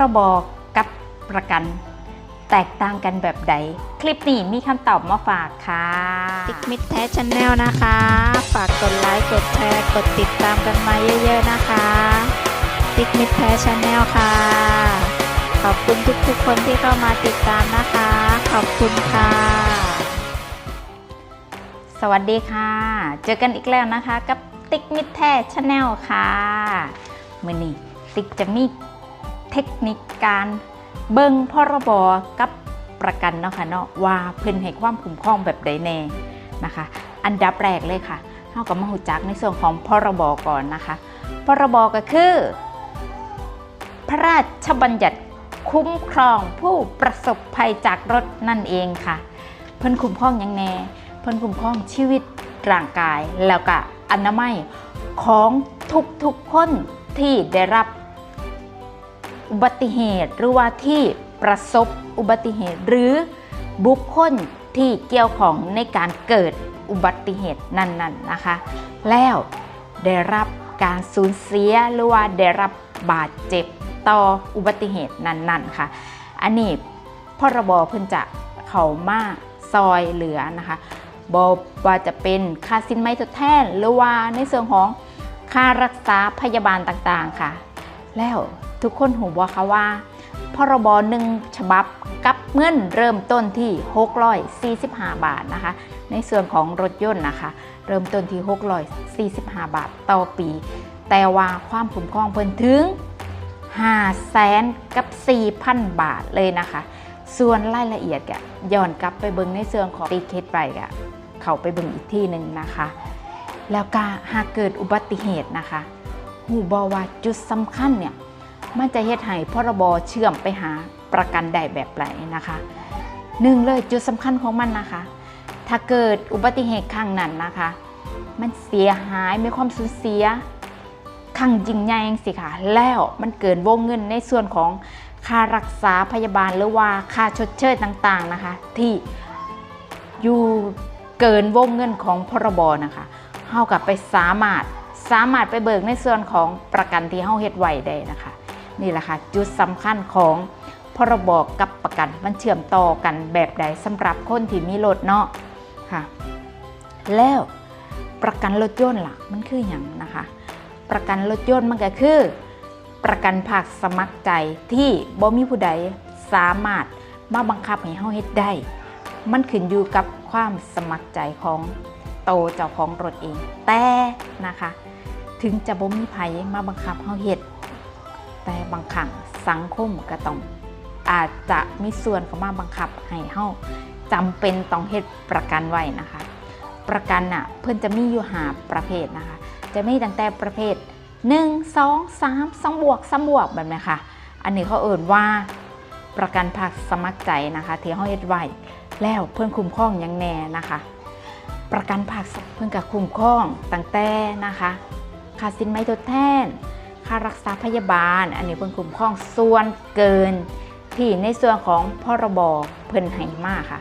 รบกับประกัน แตกต่างกันแบบใด คลิปนี้มีคำตอบมาฝากค่ะ ติ๊กมิดแท้ชแนลนะคะ ฝากกดไลค์กดแชร์กดติดตามกันมาเยอะๆนะคะ ติ๊กมิดแท้ชแนลค่ะ ขอบคุณทุกๆคนที่เข้ามาติดตามนะคะ ขอบคุณค่ะสวัสดีค่ะ เจอกันอีกแล้วนะคะ กับติ๊กมิดแท้ชาแนลค่ะ มื่อนี้ติ๊กจะมี เทคนิคการเบิ่งพรบกับประกันเนาะค่ะเนาะว่าเพิ่นให้ความคุ้มครองแบบใดแน่นะคะ อันดับแรกเลยค่ะเฮากับมาหูจักในส่วนของพรบก่อนนะคะ พรบก็คือ พระราชบัญญัติคุ้มครองผู้ประสบภัยจากรถนั่นเองค่ะ เพิ่นคุ้มครองหยังแน่เพิ่นคุ้มครองชีวิตร่างกายแล้วก็อนามัยของทุกๆคนที่ได้รับ อุบัติเหตุ หรือว่าที่ประสบอุบัติเหตุ หรือบุคคลที่เกี่ยวของในการเกิดอุบัติเหตุนั้นๆนะคะ แล้วได้รับการสูญเสียหรือว่าได้รับบาดเจ็บต่ออุบัติเหตุนั้นๆค่ะ อันนี้พรบเพิ่นจะเข้ามาซอยเหลือนะคะบว่าจะเป็นค่าสินไหมทดแทนหรือว่าในส่วนของค่ารักษาพยาบาลต่างๆค่ะ แล้ว ทุกคนหูบอกคะว่า พรบหนึ่งฉบับกับเงินเริ่มต้นที่ 645 บาทนะคะ ในส่วนของรถยนต์นะคะ เริ่มต้นที่ 645 บาทต่อปี แต่ว่าความคุ้มครองเพิ่นถึง 5 แสนกับ 4,000 บาทเลยนะคะ ส่วนรายละเอียดกะย้อนกลับไปเบิ่งในเสื่องของตีเคสไปกะเขาไปเบิ่งอีกที่หนึ่งนะคะ แล้วก็หากเกิดอุบัติเหตุนะคะหูบอว่าจุดสำคัญเนี่ย มันจะเฮ็ดให้พรบเชื่อมไปหาประกันได้แบบไรนะคะหนึ่งเลยจุดสำคัญของมันนะคะ ถ้าเกิดอุบัติเหตุครั้งนั้นนะคะ มันเสียหายมีความสูญเสียครั้งยิงใหญ่จังสิค่ะ แล้วมันเกินวงเงินในส่วนของค่ารักษาพยาบาลหรือว่าค่าชดเชยต่างๆนะคะ ที่อยู่เกินวงเงินของพรบนะคะเฮากับไปสามารถสามารถไปเบิกในส่วนของประกันที่เฮาเฮ็ดไว้ได้นะคะ นี่แหละค่ะจุดสำคัญของพรบกับประกันมันเชื่อมต่อกันแบบใดสำหรับคนที่มีรถเนาะค่ะ แล้วประกันรถยนต์ล่ะมันคืออย่างนะคะ ประกันรถยนต์มันก็คือ ประกันภาคสมัครใจที่บ่มีผู้ใดสามารถมาบังคับให้เฮาเฮ็ดได้ มันขึ้นอยู่กับความสมัครใจของโตเจ้าของรถเอง แต่นะคะ ถึงจะบ่มีไผมาบังคับเฮาเฮ็ด แต่บางครั้งสังคมก็ต้องอาจจะมีส่วนเข้ามาบังคับให้เฮาจำเป็นต้องเฮ็ดประกันไว้นะคะ ประกันน่ะเพิ่นจะมีอยู่หาประเภทนะคะ จะมีตั้งแต่ประเภท 1 2 3 2บวก3บวกแบบนี้ค่ะ อันนี้เขาเอ่นว่าประกันภาคสมัครใจนะคะที่เฮาเฮ็ดไว้แล้วเพิ่นคุ้มครองยังแน่นะคะ ประกันภาคเพิ่นก็คุ้มครองตั้งแต่นะคะค่าสินไหมทดแทน ค่ารักษาพยาบาล อันนี้เพิ่นคุ้มครองส่วนเกิน ที่ในส่วนของพรบเพิ่นให้มาค่ะ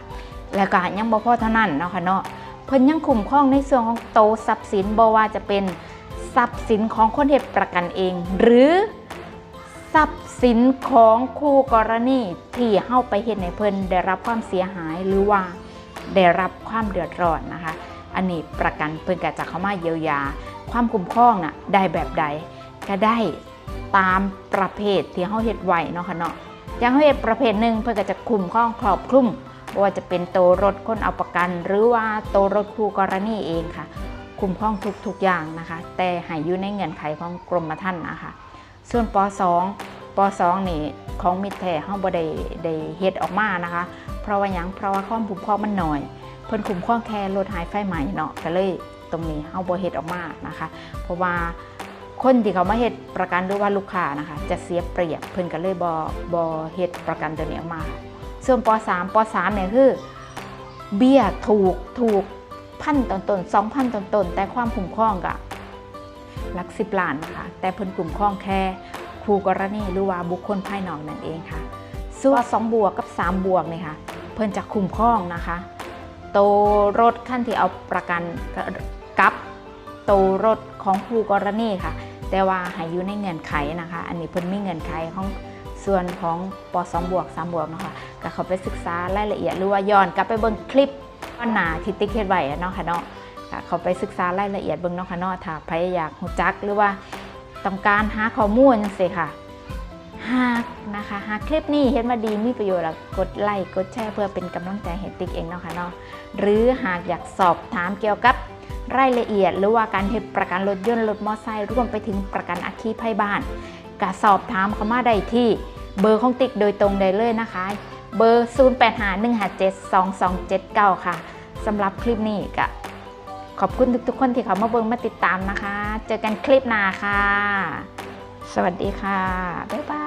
แล้วก็ยังบ่พอเท่านั้นเนาะค่ะเนาะเพิ่นยังคุ้มครองในส่วนของโตทรัพย์สินบ่ว่าจะเป็นทรัพย์สินของคนเฮ็ดประกันเอง หรือทรัพย์สินของคู่กรณีที่เฮาไปเฮ็ดให้เพิ่นได้รับความเสียหายหรือว่าได้รับความเดือดร้อนนะคะ อันนี้ประกันเพิ่นก็จะเข้ามาเยียวยา ความคุ้มครองน่ะได้แบบใด ก็ได้ตามประเภทที่เขาเฮ็ดไหวเนาะค่ะเนาะอย่างเขาเฮ็ดประเภทหนึ่งเพื่อก็จะคุมข้องครอบคลุมว่าจะเป็นโตรถคนเอาประกัน หรือว่าโตรถคู่กรณีเองค่ะ คุมข้องทุกทุกๆอย่างนะคะ แต่ให้อยู่ในเงื่อนไขของกรมธรรม์นะคะ ส่วนป .2 ป .2 นี่ของมิตรแท้เฮาบ่ได้ได้เฮ็ดออกมานะคะ เพราะว่ายังเพราะว่าความคุ้มครองมันหน้อย เพิ่นคุ้มครองแค่รถหายไฟใหม่เนาะก็เลยตรงนี้เฮาบ่เฮ็ดออกมานะคะ เพราะว่า คนที่เขามาเฮ็ดประกันหรือว่าลูกค้านะคะ จะเสียเปรียบเพิ่นก็เลยบ่บ่เฮ็ดประกันตัวนี้ออกมา ส่วนป .3 ป .3 เนี่ยคือเบี้ยถูกถูกพันต้นต้นสองพันต้นต้นแต่ความคุ้มครองกะหลักสิบล้านนะคะแต่เพิ่นคุ้มครองแค่ครูกรณีหรือว่าบุคคลภายนอกนั่นเองค่ะส่วน2บวกกับ3บวกเนี่ยค่ะเพิ่นจะคุ้มครองนะคะโตวรถขั้นที่เอาประกันกับโตวรถของครูกรณีค่ะ แต่ว่าให้อยู่ในเงื่อนไขนะคะ อันนี้เพิ่นมีเงื่อนไขของส่วนของป2บวก3บวกนะคะก็เขาไปศึกษารายละเอียดหรือว่าย้อนกลับไปเบิ่งคลิปก้อนหนาที่ติ๊กเฮ็ดไว้อะเนาะค่ะเนาะก็เขาไปศึกษารายละเอียดเบิ่งเนาะค่ะเนาะถ้าใครอยากรู้จักหรือว่าต้องการหาข้อมูลจังซี่ค่ะหากนะคะหากคลิปนี้เห็นว่าดีมีประโยชน์แล้วกดไลค์กดแชร์เพื่อเป็นกำลังใจให้ติ๊กเองเนาะค่ะเนาะหรือหากอยากสอบถามเกี่ยวกับ รายละเอียด หรือว่าการเฮ็ดประกันรถยนต์รถมอเตอร์ไซค์รวมไปถึงประกันอัคคีภัยบ้านก็สอบถามเข้ามาได้ที่เบอร์ของติ๊กโดยตรงได้เลยนะคะ เบอร์ 0851572279 ค่ะสำหรับคลิปนี้ก็ขอบคุณทุกๆ คนที่เขามาเบิ่งมาติดตามนะคะ เจอกันคลิปหน้าค่ะ สวัสดีค่ะ บ๊ายบาย